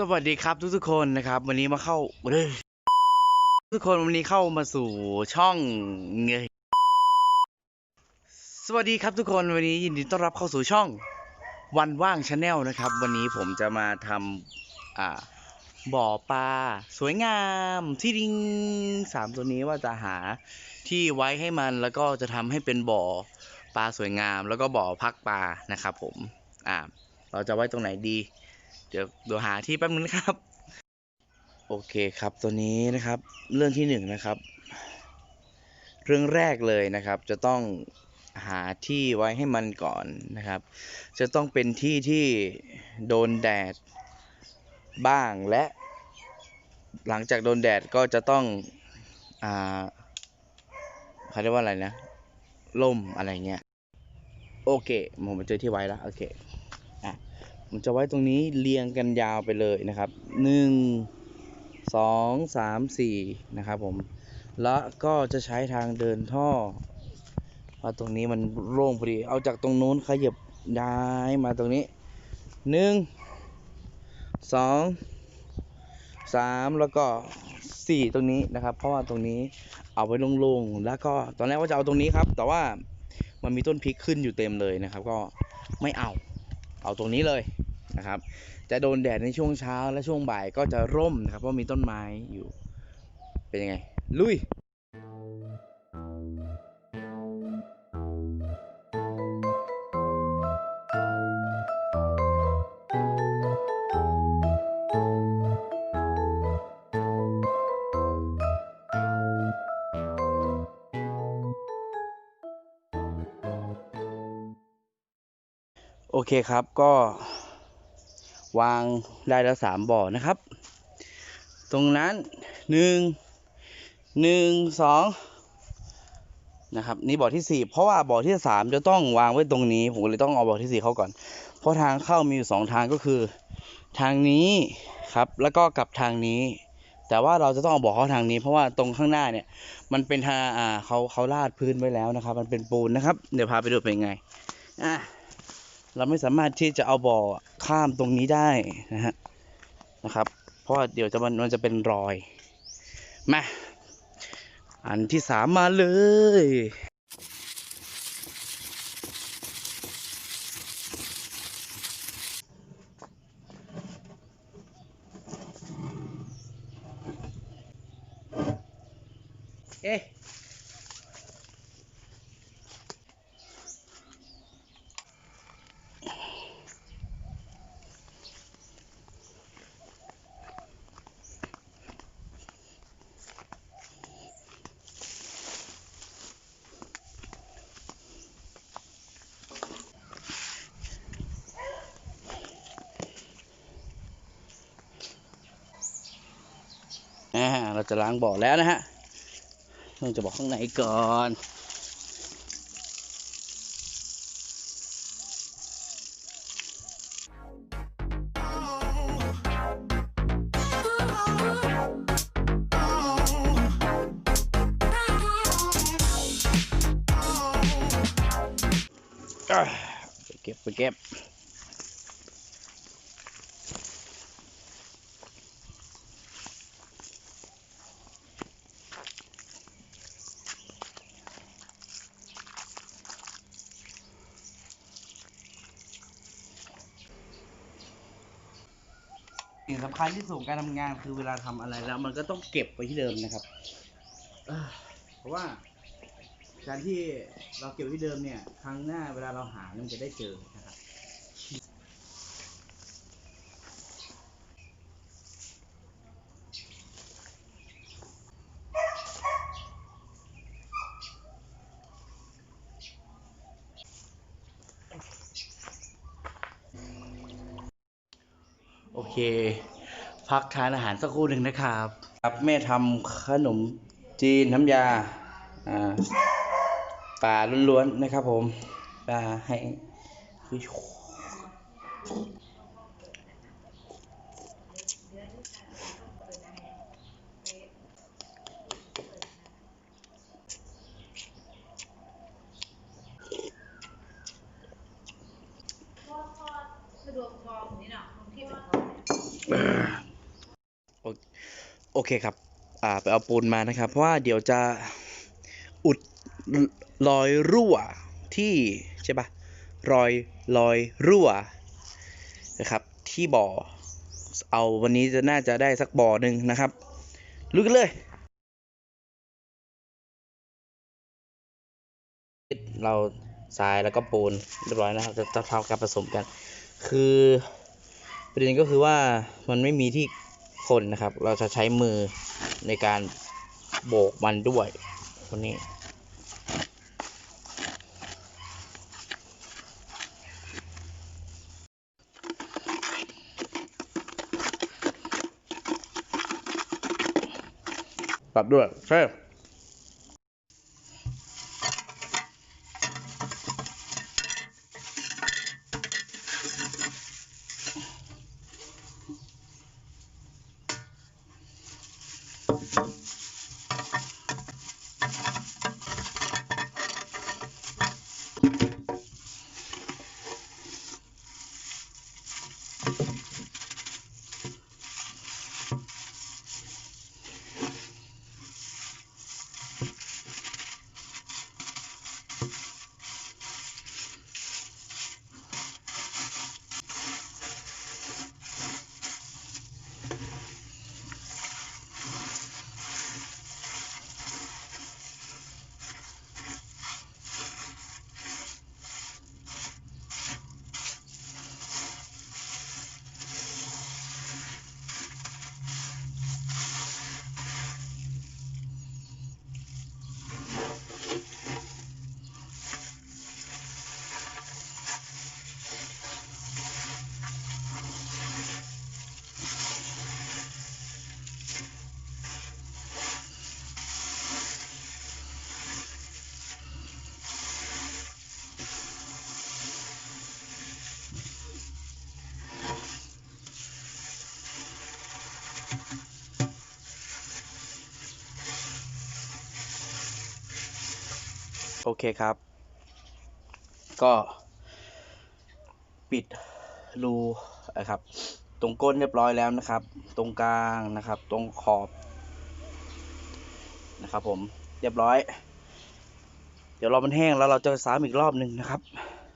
สวัสดีครับทุกทุกคนนะครับ วันนี้มาเข้าทุกคนวันนี้เข้ามาสู่ช่องเงยสวัสดีครับทุกคนวันนี้ยินดีต้อนรับเข้าสู่ช่องวันว่างชาแนลนะครับ วันนี้ผมจะมาทำอ่าบ่อปลาสวยงามที่ดิงสามตัวนี้ว่าจะหาที่ไว้ให้มันแล้วก็จะทำให้เป็นบ่อปลาสวยงาม แล้วก็บ่อพักปลานะครับ ผมอ่าเราจะไว้ตรงไหนดี เดี๋ยวเดี๋ยวหาที่แป๊บนึงนะครับ โอเคครับตัวนี้นะครับ เรื่องที่หนึ่งนะครับ เรื่องแรกเลยนะครับ จะต้องหาที่ไว้ให้มันก่อนนะครับ จะต้องเป็นที่ที่โดนแดดบ้างและ หลังจากโดนแดดก็จะต้องอ่าเขาเรียกว่าอะไรนะล่มอะไรเงี้ยโอเคผมเจอที่ไว้แล้วโอเค ผมจะไว้ตรงนี้เรียงกันยาวไปเลยนะครับหนึ่งสองสามสี่นะครับผม แล้วก็จะใช้ทางเดินท่อเพราะตรงนี้มันโล่งพอดี เอาจากตรงนู้นขยับย้ายมาตรงนี้หนึ่งสองสามแล้วก็สี่ตรงนี้นะครับ เพราะว่าตรงนี้เอาไว้โล่งๆ แล้วก็ตอนแรกว่าจะเอาตรงนี้ครับ แต่ว่ามันมีต้นพริกขึ้นอยู่เต็มเลยนะครับ ก็ไม่เอา เอาตรงนี้เลยนะครับ จะโดนแดดในช่วงเช้าและช่วงบ่ายก็จะร่มนะครับเพราะมีต้นไม้อยู่ เป็นยังไง ลุย โอเคครับก็ วางได้แล้วสามบ่อนะครับ ตรงนั้นหนึ่งหนึ่งสองนะครับนี่บ่อที่สี่เพราะว่าบ่อที่สามจะต้องวางไว้ตรงนี้ ผมเลยต้องเอาบ่อที่สี่เข้าก่อน เพราะทางเข้ามีอยู่สองทางก็คือ ทางนี้ครับ แล้วก็กลับทางนี้ แต่ว่าเราจะต้องเอาบ่อเข้าทางนี้ เพราะว่าตรงข้างหน้าเนี่ย มันเป็นทางอ่าเขาเขาลาดพื้นไว้แล้วนะครับ มันเป็นปูนนะครับ เดี๋ยวพาไปดูเป็นไงอะ เราไม่สามารถที่จะเอาบ่อข้ามตรงนี้ได้นะฮะนะครับ เพราะเดี๋ยวจะมันมันจะเป็นรอยมาอันที่สามมาเลยเอ๊ะ อ่าเราจะล้างบ่อแล้วนะฮะเราจะบอกข้างในก่อนไปเก็บไปเก็บ สิ่งสำคัญที่สุดการทำงานคือเวลาทำอะไรแล้ว มันก็ต้องเก็บไว้ที่เดิมนะครับเอ้อเพราะว่าการที่เราเก็บไว้ที่เดิมเนี่ย ครั้งหน้าเวลาเราหาเนี่ยมันจะได้เจอนะครับ โอเค พักทานอาหารสักครู่หนึ่งนะครับ ครับแม่ทำขนมจีนน้ำยาอ่าปลาล้วนๆนะครับผมปลาให้คือ โอโอเคครับ อ่าไปเอาปูนมานะครับ เพราะว่าเดี๋ยวจะอุดรอยรั่วที่ใช่ปะรอยรอยรั่วนะครับ ที่บ่อ เอาวันนี้จะน่าจะได้สักบ่อหนึ่งนะครับลุกันเลยเราทรายแล้วก็ปูนเรียบร้อยนะครับ จะจะทำการผสมกัน คือประเด็นก็คือว่ามันไม่มีที่ คนนะครับ เราจะใช้มือในการโบกมันด้วยคนนี้ ปรับด้วย ใช่ you โอเคครับ ก็ปิดรูนะครับ ตรงก้นเรียบร้อยแล้วนะครับ ตรงกลางนะครับ ตรงขอบนะครับ ผมเรียบร้อย เดี๋ยวรอมันแห้งแล้วเราจะซ้ำอีกรอบหนึ่งนะครับ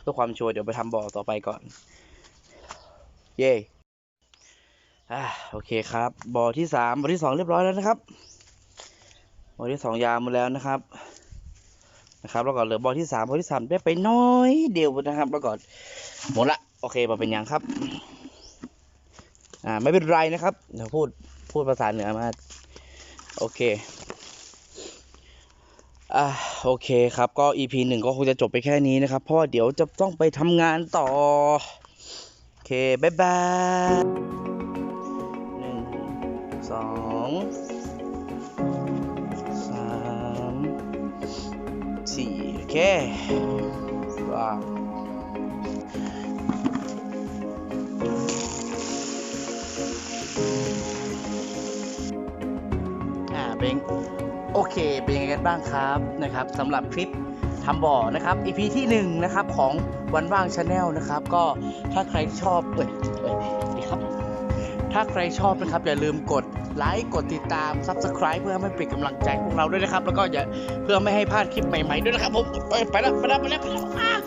เพื่อความชัวร์เดี๋ยวไปทำบ่อต่อไปก่อน เย่อ่าโอเคครับ บ่อที่สามบ่อที่สองเรียบร้อยแล้วนะครับบ่อที่สองยาวหมาแล้วนะครับ นะครับ แล้วก็เหลือบอลที่สามบอลที่สามได้ไปน้อยเดียวนะครับ แล้วก็หมดละโอเคมาเป็นอย่างครับ อ่าไม่เป็นไรนะครับเดี๋ยวพูดพูดภาษาเหนือมาโอเคอ่าโอเคครับก็ EP หนึ่งก็คงจะจบไปแค่นี้นะครับเพราะว่าเดี๋ยวจะต้องไปทำงานต่อ โอเค บ๊ายบาย เคว้าวอ่าเป็นโอเค เป็นยังไงกันบ้างครับนะครับสำหรับคลิปทำบ่อนะครับ EP ที่หนึ่งนะครับของวันว่างชาแนลนะครับ ก็ถ้าใครชอบเอ้ยเอ้ย ถ้าใครชอบนะครับอย่าลืมกดไลค์กดติดตาม Subscribe เพื่อให้เป็นกำลังใจพวกเราด้วยนะครับ แล้วก็อย่าเพื่อไม่ให้พลาดคลิปใหม่ๆด้วยนะครับผมไปแล้วไปแล้วไปแล้วไปแล้ว